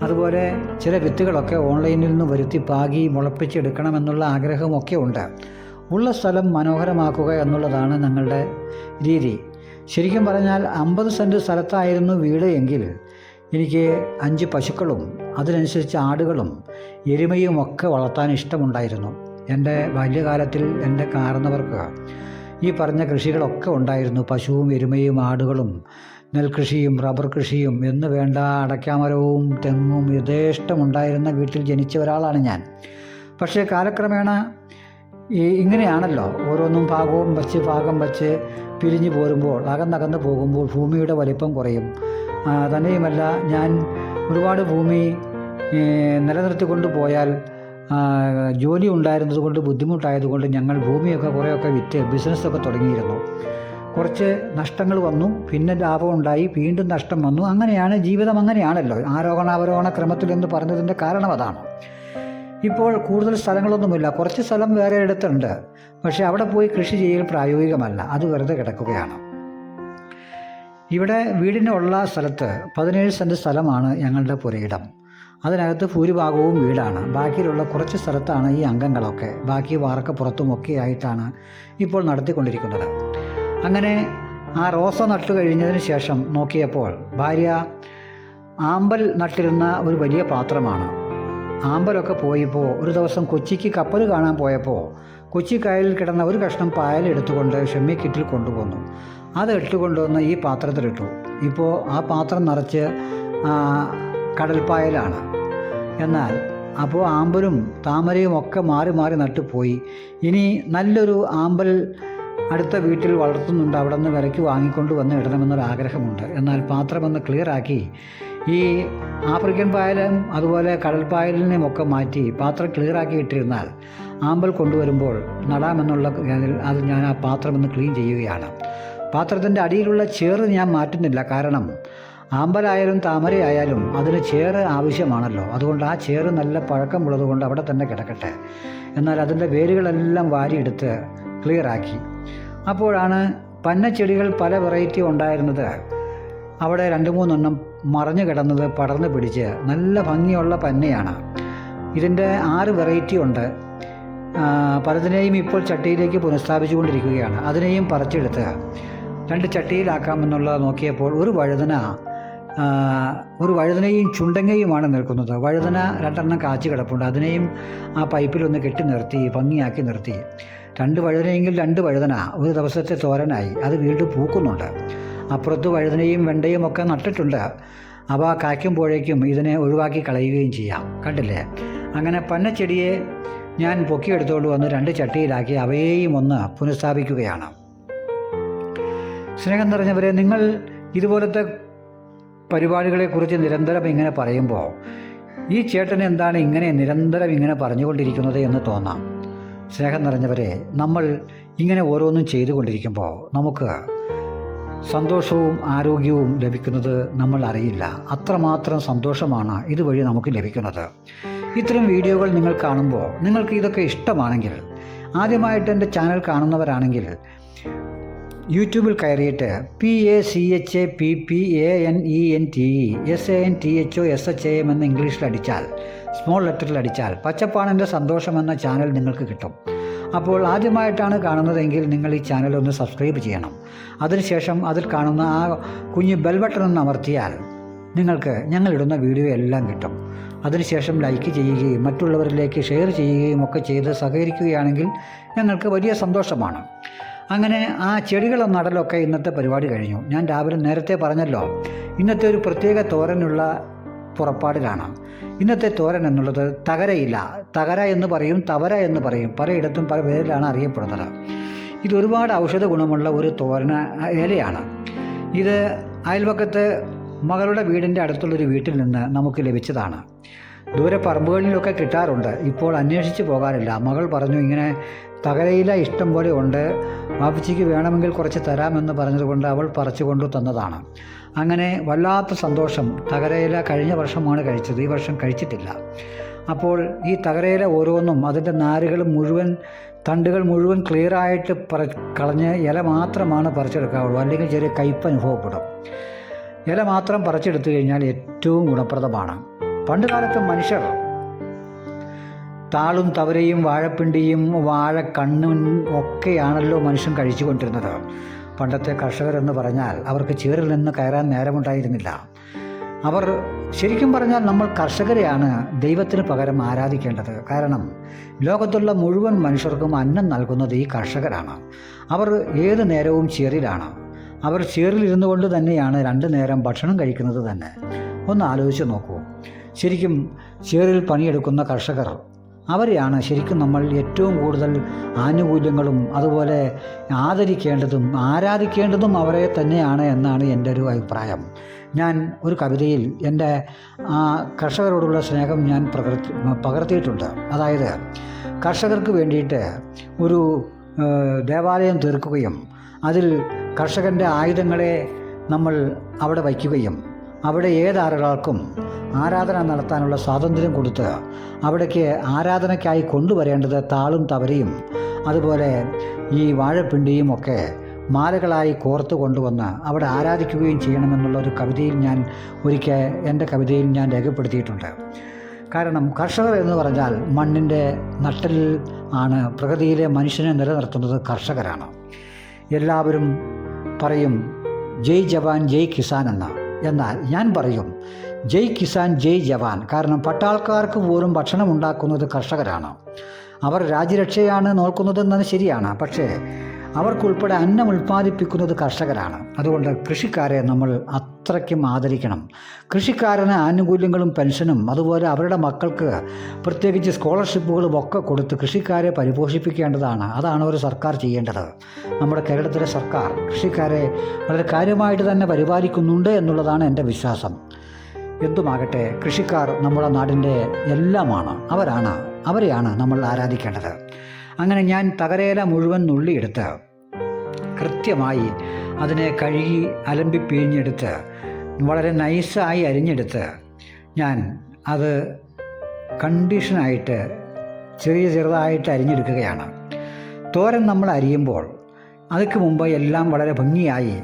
അതുപോലെ ചില വിത്തുകളൊക്കെ ഓൺലൈനിൽ നിന്ന് വരുത്തി പാകി മുളപ്പിച്ചെടുക്കണമെന്നുള്ള ആഗ്രഹമൊക്കെ ഉണ്ട്. ഉള്ള സ്ഥലം മനോഹരമാക്കുക എന്നുള്ളതാണ് ഞങ്ങളുടെ രീതി. ശരിക്കും പറഞ്ഞാൽ അമ്പത് സെന്റ് സ്ഥലത്തായിരുന്നു വീട് എങ്കിൽ എനിക്ക് അഞ്ച് പശുക്കളും അതിനനുസരിച്ച് ആടുകളും എരുമയും ഒക്കെ വളർത്താൻ ഇഷ്ടമുണ്ടായിരുന്നു. എന്റെ ബാല്യകാലത്തിൽ എന്റെ കാരണവർക്ക് ഈ പറഞ്ഞ കൃഷികളൊക്കെ ഉണ്ടായിരുന്നു. പശുവും എരുമയും ആടുകളും നെൽകൃഷിയും റബ്ബർ കൃഷിയും എന്ന് വേണ്ട അടയ്ക്കാമരവും തെങ്ങും യഥേഷ്ടമുണ്ടായിരുന്ന വീട്ടിൽ ജനിച്ച ഒരാളാണ് ഞാൻ. പക്ഷേ കാലക്രമേണ ഈ ഇങ്ങനെയാണല്ലോ. ഓരോന്നും ഭാഗവും വച്ച് ഭാഗം വച്ച് പിരിഞ്ഞു പോരുമ്പോൾ അകന്നകന്ന് പോകുമ്പോൾ ഭൂമിയുടെ വലിപ്പം കുറയും. തന്നെയുമല്ല ഞാൻ ഒരുപാട് ഭൂമി നിലനിർത്തിക്കൊണ്ട് പോയാൽ ജോലി ഉണ്ടായിരുന്നത് കൊണ്ട് ബുദ്ധിമുട്ടായതുകൊണ്ട് ഞങ്ങൾ ഭൂമിയൊക്കെ കുറേയൊക്കെ വിറ്റ് ബിസിനസ്സൊക്കെ തുടങ്ങിയിരുന്നു. കുറച്ച് നഷ്ടങ്ങൾ വന്നു പിന്നെ ലാഭം ഉണ്ടായി വീണ്ടും നഷ്ടം വന്നു. അങ്ങനെയാണ് ജീവിതം അങ്ങനെയാണല്ലോ. ആരോഹണാവരോഹണ ക്രമത്തിൽ എന്ന് പറഞ്ഞതിന്റെ കാരണം അതാണ്. ഇപ്പോൾ കൂടുതൽ സ്ഥലങ്ങളൊന്നുമില്ല. കുറച്ച് സ്ഥലം വേറെ എടുത്തുണ്ട് പക്ഷേ അവിടെ പോയി കൃഷി ചെയ്യൽ പ്രായോഗികമല്ല. അത് വെറുതെ കിടക്കുകയാണ്. ഇവിടെ വീടിനുള്ള സ്ഥലത്ത് പതിനേഴ് സെന്റ് സ്ഥലമാണ് ഞങ്ങളുടെ പുരയിടം. അതിനകത്ത് ഭൂരിഭാഗവും വീടാണ്. ബാക്കിയിലുള്ള കുറച്ച് സ്ഥലത്താണ് ഈ അംഗങ്ങളൊക്കെ. ബാക്കി വാർക്കപ്പുറത്തും ഒക്കെ ആയിട്ടാണ് ഇപ്പോൾ നടത്തിക്കൊണ്ടിരിക്കുന്നത്. അങ്ങനെ ആ റോസ നട്ടു കഴിഞ്ഞതിന് ശേഷം നോക്കിയപ്പോൾ ഭാര്യ ആമ്പൽ നട്ടിരുന്ന ഒരു വലിയ പാത്രമാണ്. ആമ്പലൊക്കെ പോയപ്പോൾ ഒരു ദിവസം കൊച്ചിക്ക് കപ്പൽ കാണാൻ പോയപ്പോൾ കൊച്ചി കായലിൽ കിടന്ന ഒരു കഷ്ണം പായൽ എടുത്തുകൊണ്ട് ഷെമ്മിക്കിറ്റിൽ കൊണ്ടുപോന്നു അത് ഇട്ടുകൊണ്ടുവന്ന് ഈ പാത്രത്തിലിട്ടു. ഇപ്പോൾ ആ പാത്രം നിറച്ച് കടൽപ്പായലാണ്. എന്നാൽ അപ്പോൾ ആമ്പലും താമരയും ഒക്കെ മാറി മാറി നട്ടു പോയി ഇനി നല്ലൊരു ആമ്പൽ അടുത്ത വീട്ടിൽ വളർത്തുന്നുണ്ട് അവിടെ നിന്ന് വിലയ്ക്ക് വാങ്ങിക്കൊണ്ട് വന്ന് ഇടണമെന്നൊരു ആഗ്രഹമുണ്ട് എന്നാൽ പാത്രമൊന്ന് ക്ലിയറാക്കി ഈ ആഫ്രിക്കൻ പായലും അതുപോലെ കടൽപ്പായലിനെയും ഒക്കെ മാറ്റി പാത്രം ക്ലിയറാക്കി ഇട്ടിരുന്നാൽ ആമ്പൽ കൊണ്ടുവരുമ്പോൾ നടാമെന്നുള്ള അത് ഞാൻ ആ പാത്രം ഒന്ന് ക്ലീൻ ചെയ്യുകയാണ്. പാത്രത്തിന്റെ അടിയിലുള്ള ചേറ് ഞാൻ മാറ്റുന്നില്ല. കാരണം ആമ്പലായാലും താമരയായാലും അതിന് ചേറ് ആവശ്യമാണല്ലോ. അതുകൊണ്ട് ആ ചേറ് നല്ല പഴക്കമുള്ളത് കൊണ്ട് അവിടെ തന്നെ കിടക്കട്ടെ. എന്നാൽ അതിന്റെ വേരുകളെല്ലാം വാരിയെടുത്ത് ക്ലിയറാക്കി അപ്പോഴാണ് പന്നച്ചെടികൾ പല വെറൈറ്റി ഉണ്ടായിരുന്നത്. അവിടെ രണ്ട് മൂന്നെണ്ണം മറഞ്ഞു കിടന്നത് പടർന്നു പിടിച്ച് നല്ല ഭംഗിയുള്ള പന്നയാണ്. ഇതിന്റെ ആറ് വെറൈറ്റി ഉണ്ട്. പലതിനെയും ഇപ്പോൾ ചട്ടിയിലേക്ക് പുനഃസ്ഥാപിച്ചുകൊണ്ടിരിക്കുകയാണ്. അതിനെയും പറിച്ചെടുത്ത് രണ്ട് ചട്ടിയിലാക്കാമെന്നുള്ള നോക്കിയപ്പോൾ ഒരു വഴുതന ഒരു വഴുതനയും ചുണ്ടങ്ങയുമാണ് നിൽക്കുന്നത്. വഴുതന രണ്ടെണ്ണം കാച്ചു കിടപ്പുണ്ട്. അതിനെയും ആ പൈപ്പിലൊന്ന് കെട്ടി നിർത്തി ഭംഗിയാക്കി നിർത്തി. രണ്ട് വഴുതനയെങ്കിൽ രണ്ട് വഴുതന ഒരു ദിവസത്തെ തോരനായി. അത് വീണ്ടും പൂക്കുന്നുണ്ട്. അപ്പുറത്ത് വഴുതനയും വെണ്ടയും ഒക്കെ നട്ടിട്ടുണ്ട്. അവ കായ്ക്കുമ്പോഴേക്കും ഇതിനെ ഒഴിവാക്കി കളയുകയും ചെയ്യാം. കണ്ടില്ലേ? അങ്ങനെ പന്നച്ചെടിയെ ഞാൻ പൊക്കിയെടുത്തുകൊണ്ട് വന്ന് രണ്ട് ചട്ടിയിലാക്കി അവയെയും ഒന്ന് പുനഃസ്ഥാപിക്കുകയാണ്. സ്നേഹം നിറഞ്ഞവരെ നിങ്ങൾ ഇതുപോലത്തെ പരിപാടികളെക്കുറിച്ച് നിരന്തരം ഇങ്ങനെ പറയുമ്പോൾ ഈ ചേട്ടൻ എന്താണ് ഇങ്ങനെ നിരന്തരം ഇങ്ങനെ പറഞ്ഞുകൊണ്ടിരിക്കുന്നത് എന്ന് തോന്നാം. സ്നേഹം നിറഞ്ഞവരെ നമ്മൾ ഇങ്ങനെ ഓരോന്നും ചെയ്തുകൊണ്ടിരിക്കുമ്പോൾ നമുക്ക് സന്തോഷവും ആരോഗ്യവും ലഭിക്കുന്നത് നമ്മൾ അറിയില്ല. അത്രമാത്രം സന്തോഷമാണ് ഇതുവഴി നമുക്ക് ലഭിക്കുന്നത്. ഇത്തരം വീഡിയോകൾ നിങ്ങൾ കാണുമ്പോൾ നിങ്ങൾക്ക് ഇതൊക്കെ ഇഷ്ടമാണെങ്കിൽ ആദ്യമായിട്ട് എന്റെ ചാനൽ കാണുന്നവരാണെങ്കിൽ യൂട്യൂബിൽ കയറിയിട്ട് P A C H A P P A N E N T E S A N T H O S H A M എന്ന് ഇംഗ്ലീഷിൽ അടിച്ചാൽ സ്മോൾ ലെറ്ററിൽ അടിച്ചാൽ പച്ചപ്പാണെന്റെ സന്തോഷം എന്ന ചാനൽ നിങ്ങൾക്ക് കിട്ടും. അപ്പോൾ ആദ്യമായിട്ടാണ് കാണുന്നതെങ്കിൽ നിങ്ങൾ ഈ ചാനൽ ഒന്ന് സബ്സ്ക്രൈബ് ചെയ്യണം. അതിനുശേഷം അതിൽ കാണുന്ന ആ കുഞ്ഞ് ബെൽ ബട്ടൺ ഒന്ന് അമർത്തിയാൽ നിങ്ങൾക്ക് ഞങ്ങളിടുന്ന വീഡിയോ എല്ലാം കിട്ടും. അതിനുശേഷം ലൈക്ക് ചെയ്യുകയും മറ്റുള്ളവരിലേക്ക് ഷെയർ ചെയ്യുകയും ഒക്കെ ചെയ്ത് സഹകരിക്കുകയാണെങ്കിൽ ഞങ്ങൾക്ക് വലിയ സന്തോഷമാണ്. അങ്ങനെ ആ ചെടികളെ നടലൊക്കെ ഇന്നത്തെ പരിപാടി കഴിഞ്ഞു. ഞാൻ രാവിലെ നേരത്തെ പറഞ്ഞല്ലോ ഇന്നത്തെ ഒരു പ്രത്യേക തോരനുള്ള പുറപ്പാടിലാണ്. ഇന്നത്തെ തോരൻ എന്നുള്ളത് തകരയില്ല. തകര എന്ന് പറയും തവര എന്ന് പറയും. പലയിടത്തും പല പേരിലാണ് അറിയപ്പെടുന്നത്. ഇത് ഒരുപാട് ഔഷധ ഗുണമുള്ള ഒരു തോരന ഇലയാണ്. ഇത് അയൽവക്കത്ത് മകളുടെ വീടിന്റെ അടുത്തുള്ളൊരു വീട്ടിൽ നിന്ന് നമുക്ക് ലഭിച്ചതാണ്. ദൂരെ പറമ്പുകളിലൊക്കെ കിട്ടാറുണ്ട്. ഇപ്പോൾ അന്വേഷിച്ച് പോകാറില്ല മകൾ പറഞ്ഞു ഇങ്ങനെ തകരയില ഇഷ്ടം പോലെ ഉണ്ട്. വാപ്പച്ചിക്ക് വേണമെങ്കിൽ കുറച്ച് തരാമെന്ന് പറഞ്ഞതുകൊണ്ട് അവൾ പറിച്ചു കൊണ്ടു തന്നതാണ്. അങ്ങനെ വല്ലാത്ത സന്തോഷം തകരയില കഴിഞ്ഞ വർഷമാണ് കഴിച്ചത്. ഈ വർഷം കഴിച്ചിട്ടില്ല. അപ്പോൾ ഈ തകരയില ഓരോന്നും അതിന്റെ നാരുകൾ മുഴുവൻ തണ്ടുകൾ മുഴുവൻ ക്ലിയറായിട്ട് പറ കളഞ്ഞ് ഇല മാത്രമാണ് പറിച്ചെടുക്കാവുള്ളൂ. അല്ലെങ്കിൽ ചെറിയ കയ്പ് അനുഭവപ്പെടും ഇല മാത്രം പറിച്ചെടുത്തു കഴിഞ്ഞാൽ ഏറ്റവും ഗുണപ്രദമാണ്. പണ്ട് കാലത്ത് മനുഷ്യർ താളും തവരയും വാഴപ്പിണ്ടിയും വാഴക്കണ്ണും ഒക്കെയാണല്ലോ മനുഷ്യൻ കഴിച്ചുകൊണ്ടിരുന്നത് പണ്ടത്തെ കർഷകരെന്ന് പറഞ്ഞാൽ അവർക്ക് ചേറിൽ നിന്ന് കയറാൻ നേരമുണ്ടായിരുന്നില്ല. അവർ ശരിക്കും പറഞ്ഞാൽ നമ്മൾ കർഷകരെയാണ് ദൈവത്തിന് പകരം ആരാധിക്കേണ്ടത്. കാരണം ലോകത്തുള്ള മുഴുവൻ മനുഷ്യർക്കും അന്നം നൽകുന്നത് ഈ കർഷകരാണ്. അവർ ഏത് നേരവും ചേറിലാണ്. അവർ ചേറിലിരുന്നു കൊണ്ട് തന്നെയാണ് രണ്ട് നേരം ഭക്ഷണം കഴിക്കുന്നത് തന്നെ. ഒന്ന് ആലോചിച്ച് നോക്കൂ. ശരിക്കും ചേറിൽ പണിയെടുക്കുന്ന കർഷകർ അവരെയാണ് ശരിക്കും നമ്മൾ ഏറ്റവും കൂടുതൽ ആനുകൂല്യങ്ങളും അതുപോലെ ആദരിക്കേണ്ടതും ആരാധിക്കേണ്ടതും അവരെ തന്നെയാണ് എന്നാണ് എന്റെ ഒരു അഭിപ്രായം. ഞാൻ ഒരു കവിതയിൽ എന്റെ കർഷകരോടുള്ള സ്നേഹം ഞാൻ പ്രകൃതി പകർത്തിയിട്ടുണ്ട്. അതായത് കർഷകർക്ക് വേണ്ടിയിട്ട് ഒരു ദേവാലയം തീർക്കുകയും അതിൽ കർഷകന്റെ ആയുധങ്ങളെ നമ്മൾ അവിടെ വയ്ക്കുകയും അവിടെ ഏതാളുകൾക്കും ആരാധന നടത്താനുള്ള സ്വാതന്ത്ര്യം കൊടുത്ത് അവിടേക്ക് ആരാധനയ്ക്കായി കൊണ്ടുവരേണ്ടത് താളും തവരയും അതുപോലെ ഈ വാഴപ്പിണ്ടിയും ഒക്കെ മാലകളായി കോർത്ത് കൊണ്ടുവന്ന് അവിടെ ആരാധിക്കുകയും ചെയ്യണമെന്നുള്ള ഒരു കവിതയിൽ ഞാൻ ഒരിക്കൽ എന്റെ കവിതയിൽ ഞാൻ രേഖപ്പെടുത്തിയിട്ടുണ്ട്. കാരണം കർഷകർ എന്ന് പറഞ്ഞാൽ മണ്ണിന്റെ നട്ടലിൽ ആണ് പ്രകൃതിയിലെ മനുഷ്യനെ നിലനിർത്തുന്നത് കർഷകരാണ്. എല്ലാവരും പറയും ജയ് ജവാൻ ജയ് കിസാൻ എന്ന്. എന്നാൽ ഞാൻ പറയും ജയ് കിസാൻ ജയ് ജവാൻ. കാരണം പട്ടാൾക്കാർക്ക് പോലും ഭക്ഷണം ഉണ്ടാക്കുന്നത് കർഷകരാണ്. അവർ രാജ്യരക്ഷയാണ് നോക്കുന്നതെന്നത് ശരിയാണ്. പക്ഷേ അവർക്കുൾപ്പെടെ അന്നം ഉൽപ്പാദിപ്പിക്കുന്നത് കർഷകരാണ്. അതുകൊണ്ട് കൃഷിക്കാരെ നമ്മൾ അത്രയ്ക്കും ആദരിക്കണം. കൃഷിക്കാരന് ആനുകൂല്യങ്ങളും പെൻഷനും അതുപോലെ അവരുടെ മക്കൾക്ക് പ്രത്യേകിച്ച് സ്കോളർഷിപ്പുകളും ഒക്കെ കൊടുത്ത് കൃഷിക്കാരെ പരിപോഷിപ്പിക്കേണ്ടതാണ്. അതാണ് ഒരു സർക്കാർ ചെയ്യേണ്ടത്. നമ്മുടെ കേരളത്തിലെ സർക്കാർ കൃഷിക്കാരെ വളരെ കാര്യമായിട്ട് തന്നെ പരിപാലിക്കുന്നുണ്ട് എന്നുള്ളതാണ് എന്റെ വിശ്വാസം. എന്തുമാകട്ടെ കൃഷിക്കാർ നമ്മുടെ നാടിന്റെ എല്ലാമാണ്. അവരാണ് അവരെയാണ് നമ്മൾ ആരാധിക്കേണ്ടത്. അങ്ങനെ ഞാൻ തകരേല മുഴുവൻ നുള്ളിയെടുത്ത് കൃത്യമായി അതിനെ കഴുകി അലമ്പി പിഴിഞ്ഞെടുത്ത് വളരെ നൈസായി അരിഞ്ഞെടുത്ത് ഞാൻ അത് കണ്ടീഷനായിട്ട് ചെറിയ ചെറുതായിട്ട് അരിഞ്ഞെടുക്കുകയാണ്. തോരൻ നമ്മൾ അരിയുമ്പോൾ അതിക്ക് മുമ്പ് എല്ലാം വളരെ ഭംഗിയായി.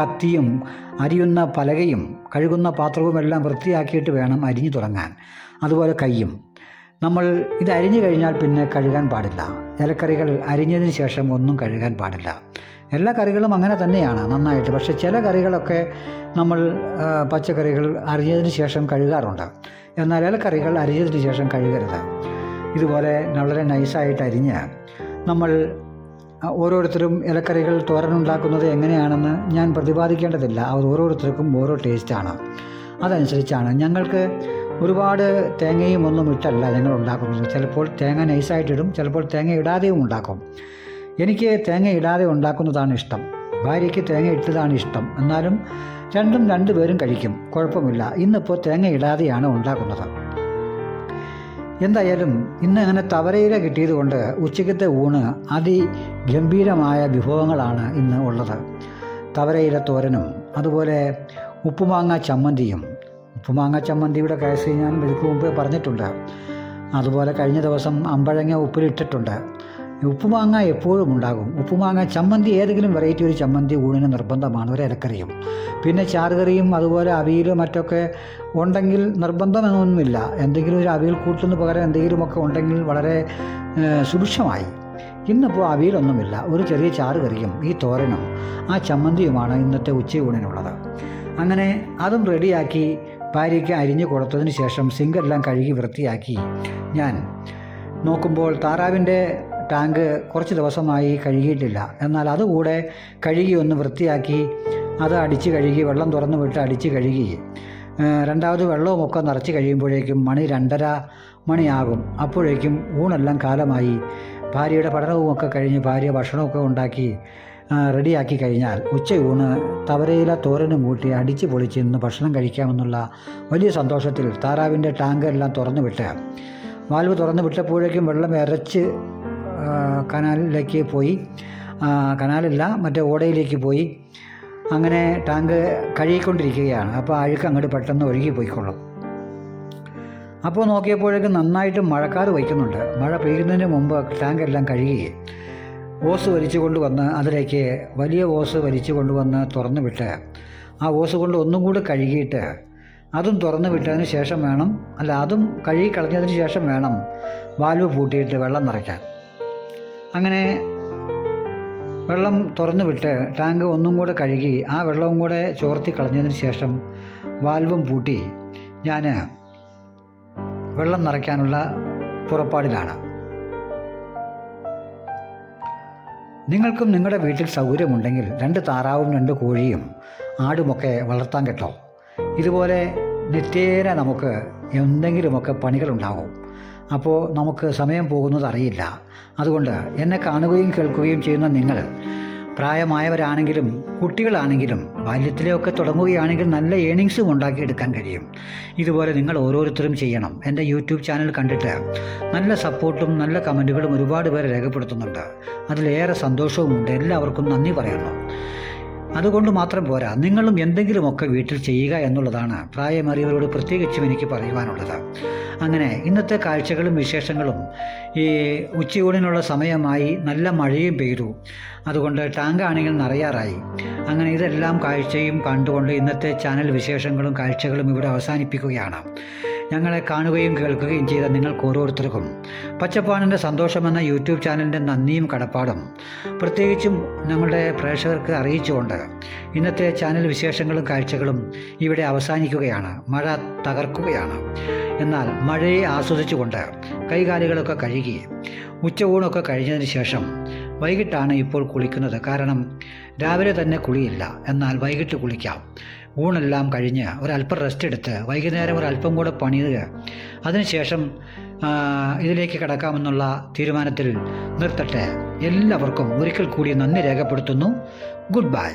കത്തിയും അരിയുന്ന പലകയും കഴുകുന്ന പാത്രവും എല്ലാം വൃത്തിയാക്കിയിട്ട് വേണം അരിഞ്ഞു തുടങ്ങാൻ. അതുപോലെ കയ്യും. നമ്മൾ ഇത് അരിഞ്ഞു കഴിഞ്ഞാൽ പിന്നെ കഴുകാൻ പാടില്ല. ഇലക്കറികൾ അരിഞ്ഞതിന് ശേഷം ഒന്നും കഴുകാൻ പാടില്ല. എല്ലാ കറികളും അങ്ങനെ തന്നെയാണ് നന്നായിട്ട്. പക്ഷേ ചില കറികളൊക്കെ നമ്മൾ പച്ചക്കറികൾ അരിഞ്ഞതിന് ശേഷം കഴുകാറുണ്ട്. എന്നാൽ ഇലക്കറികൾ അരിഞ്ഞതിന് ശേഷം കഴുകരുത്. ഇതുപോലെ വളരെ നൈസായിട്ട് അരിഞ്ഞ് നമ്മൾ ഓരോരുത്തരും ഇലക്കറികൾ തോരനുണ്ടാക്കുന്നത് എങ്ങനെയാണെന്ന് ഞാൻ പ്രതിപാദിക്കേണ്ടതില്ല. അത് ഓരോരുത്തർക്കും ഓരോ ടേസ്റ്റാണ്. അതനുസരിച്ചാണ്. ഞങ്ങൾക്ക് ഒരുപാട് തേങ്ങയും ഒന്നും ഇട്ടല്ല ഞങ്ങൾ ഉണ്ടാക്കുന്നത്. ചിലപ്പോൾ തേങ്ങ നൈസായിട്ടിടും ചിലപ്പോൾ തേങ്ങ ഇടാതെയും ഉണ്ടാക്കും. എനിക്ക് തേങ്ങ ഇടാതെ ഉണ്ടാക്കുന്നതാണ് ഇഷ്ടം. ഭാര്യയ്ക്ക് തേങ്ങ ഇട്ടതാണ് ഇഷ്ടം. എന്നാലും രണ്ടും രണ്ടുപേരും കഴിക്കും. കുഴപ്പമില്ല. ഇന്നിപ്പോൾ തേങ്ങ ഇടാതെയാണ് ഉണ്ടാക്കുന്നത്. എന്തായാലും ഇന്ന് അങ്ങനെ തവരയില കിട്ടിയതുകൊണ്ട് ഉച്ചയ്ക്കത്തെ ഊണ് അതിഗംഭീരമായ വിഭവങ്ങളാണ് ഇന്ന് ഉള്ളത്. തവരയില തോരനും അതുപോലെ ഉപ്പുമാങ്ങ ചമ്മന്തിയും. ഉപ്പുമാങ്ങ ചമ്മന്തിയുടെ കേസ് ഞാൻ ഇതിക്ക് മുമ്പേ പറഞ്ഞിട്ടുണ്ട്. അതുപോലെ കഴിഞ്ഞ ദിവസം അമ്പഴങ്ങ ഉപ്പിലിട്ടിട്ടുണ്ട്. ഉപ്പുമാങ്ങ എപ്പോഴും ഉണ്ടാകും. ഉപ്പുമാങ്ങ ചമ്മന്തി ഏതെങ്കിലും വെറൈറ്റി ഒരു ചമ്മന്തി ഊണിന് നിർബന്ധമാണ്. ഒരു ഇലക്കറിയും പിന്നെ ചാറുകറിയും അതുപോലെ അവിയലും മറ്റൊക്കെ ഉണ്ടെങ്കിൽ നിർബന്ധമൊന്നുമില്ല. എന്തെങ്കിലും ഒരു അവിയൽ കൂട്ടുന്ന പകരം എന്തെങ്കിലുമൊക്കെ ഉണ്ടെങ്കിൽ വളരെ സുഭിക്ഷമായി. ഇന്നിപ്പോൾ അവിയലൊന്നുമില്ല. ഒരു ചെറിയ ചാറുകറിയും ഈ തോരനും ആ ചമ്മന്തിയുമാണ് ഇന്നത്തെ ഉച്ചയൂണിനുള്ളത്. അങ്ങനെ അതും റെഡിയാക്കി ഭാര്യയ്ക്ക് അരിഞ്ഞു കൊടുത്തതിന് ശേഷം സിങ്കെല്ലാം കഴുകി വൃത്തിയാക്കി ഞാൻ നോക്കുമ്പോൾ താറാവിന്റെ ടാങ്ക് കുറച്ച് ദിവസമായി കഴുകിയിട്ടില്ല. എന്നാൽ അതുകൂടെ കഴുകി ഒന്ന് വൃത്തിയാക്കി അത് അടിച്ച് കഴുകി വെള്ളം തുറന്നു വിട്ട് അടിച്ച് കഴുകി. രണ്ടാമത് വെള്ളവുമൊക്കെ നിറച്ച് കഴിയുമ്പോഴേക്കും മണി രണ്ടര മണിയാകും. അപ്പോഴേക്കും ഊണെല്ലാം കാലമായി. ഭാര്യയുടെ പഠനവുമൊക്കെ കഴിഞ്ഞ് ഭാര്യ ഭക്ഷണമൊക്കെ ഉണ്ടാക്കി റെഡിയാക്കി കഴിഞ്ഞാൽ ഉച്ചയൂണ് തവരയില തോരനും കൂട്ടി അടിച്ച് പൊളിച്ച് ഇന്ന് ഭക്ഷണം കഴിക്കാമെന്നുള്ള വലിയ സന്തോഷത്തിൽ താറാവിന്റെ ടാങ്ക് എല്ലാം തുറന്നു വിട്ട്. വാൽവ് തുറന്നു വിട്ടപ്പോഴേക്കും വെള്ളം ഇരച്ച് കനാലിലേക്ക് പോയി. കനാലില്ല മറ്റേ ഓടയിലേക്ക് പോയി. അങ്ങനെ ടാങ്ക് കഴുകിക്കൊണ്ടിരിക്കുകയാണ്. അപ്പോൾ അഴുക്ക് അങ്ങോട്ട് പെട്ടെന്ന് ഒഴുകി പോയിക്കൊള്ളും. അപ്പോൾ നോക്കിയപ്പോഴേക്കും നന്നായിട്ട് മഴക്കാറ് വയ്ക്കുന്നുണ്ട്. മഴ പെയ്യുന്നതിന് മുമ്പ് ടാങ്ക് എല്ലാം കഴുകി ഓസ് വലിച്ചു കൊണ്ടുവന്ന് അതിലേക്ക് വലിയ ഓസ് വലിച്ചു കൊണ്ടുവന്ന് തുറന്നു വിട്ട് ആ ഓസ് കൊണ്ട് ഒന്നും കൂടി കഴുകിയിട്ട് അതും തുറന്നു വിട്ടതിന് ശേഷം വേണം അല്ല അതും കഴുകി കളഞ്ഞതിന് ശേഷം വേണം വാൽവ് പൂട്ടിയിട്ട് വെള്ളം നിറയ്ക്കാൻ. അങ്ങനെ വെള്ളം തുറന്നു വിട്ട് ടാങ്ക് ഒന്നും കൂടെ കഴുകി ആ വെള്ളവും കൂടെ ചോർത്തി കളഞ്ഞതിന് ശേഷം വാൽവും പൂട്ടി. ഞാൻ വെള്ളം നിറയ്ക്കാനുള്ള പുറപ്പാടിലാണ്. നിങ്ങൾക്കും നിങ്ങളുടെ വീട്ടിൽ സൗകര്യമുണ്ടെങ്കിൽ രണ്ട് താറാവും രണ്ട് കോഴിയും ആടുമൊക്കെ വളർത്താൻ കേട്ടോ. ഇതുപോലെ നിത്യേന നമുക്ക് എന്തെങ്കിലുമൊക്കെ പണികളുണ്ടാവും. അപ്പോൾ നമുക്ക് സമയം പോകുന്നത് അറിയില്ല. അതുകൊണ്ട് എന്നെ കാണുകയും കേൾക്കുകയും ചെയ്യുന്ന നിങ്ങൾ പ്രായമായവരാണെങ്കിലും കുട്ടികളാണെങ്കിലും ബാല്യത്തിലെയൊക്കെ തുടങ്ങുകയാണെങ്കിൽ നല്ല ഏണിങ്സും ഉണ്ടാക്കിയെടുക്കാൻ കഴിയും. ഇതുപോലെ നിങ്ങൾ ഓരോരുത്തരും ചെയ്യണം. എന്റെ യൂട്യൂബ് ചാനൽ കണ്ടിട്ട് നല്ല സപ്പോർട്ടും നല്ല കമന്റുകളും ഒരുപാട് പേര് രേഖപ്പെടുത്തുന്നുണ്ട്. അതിലേറെ സന്തോഷവുമുണ്ട്. എല്ലാവർക്കും നന്ദി പറയുന്നു. അതുകൊണ്ട് മാത്രം പോരാ. നിങ്ങളും എന്തെങ്കിലുമൊക്കെ വീട്ടിൽ ചെയ്യുക എന്നുള്ളതാണ് പ്രായമേറിയവരോട് പ്രത്യേകിച്ചും എനിക്ക് പറയുവാനുള്ളത്. അങ്ങനെ ഇന്നത്തെ കാഴ്ചകളും വിശേഷങ്ങളും ഈ ഉച്ചയൂണിനുള്ള സമയമായി നല്ല മഴയും പെയ്തു. അതുകൊണ്ട് ടാങ്ക് ആണെങ്കിൽ നിറയാറായി. അങ്ങനെ ഇതെല്ലാം കാഴ്ചയും കണ്ടുകൊണ്ട് ഇന്നത്തെ ചാനൽ വിശേഷങ്ങളും കാഴ്ചകളും ഇവിടെ അവസാനിപ്പിക്കുകയാണ്. ഞങ്ങളെ കാണുകയും കേൾക്കുകയും ചെയ്ത നിങ്ങൾക്ക് ഓരോരുത്തർക്കും പച്ചപ്പാണിന്റെ സന്തോഷമെന്ന യൂട്യൂബ് ചാനലിന്റെ നന്ദിയും കടപ്പാടും പ്രത്യേകിച്ചും ഞങ്ങളുടെ പ്രേക്ഷകർക്ക് അറിയിച്ചുകൊണ്ട് ഇന്നത്തെ ചാനൽ വിശേഷങ്ങളും കാഴ്ചകളും ഇവിടെ അവസാനിക്കുകയാണ്. മഴ തകർക്കുകയാണ്. എന്നാൽ മഴയെ ആസ്വദിച്ചുകൊണ്ട് കൈകാലുകളൊക്കെ കഴുകി ഉച്ചയൂണൊക്കെ കഴിഞ്ഞതിന് ശേഷം വൈകിട്ടാണ് ഇപ്പോൾ കുളിക്കുന്നത്. കാരണം രാവിലെ തന്നെ കുളിയില്ല. എന്നാൽ വൈകിട്ട് കുളിക്കാം. ഊണെല്ലാം കഴിഞ്ഞ് ഒരല്പം റെസ്റ്റ് എടുത്ത് വൈകുന്നേരം ഒരല്പം കൂടെ പണിയുക. അതിനുശേഷം ഇതിലേക്ക് കിടക്കാമെന്നുള്ള തീരുമാനത്തിൽ നിർത്തട്ടെ. എല്ലാവർക്കും ഒരിക്കൽ കൂടി നന്ദി രേഖപ്പെടുത്തുന്നു. Good bye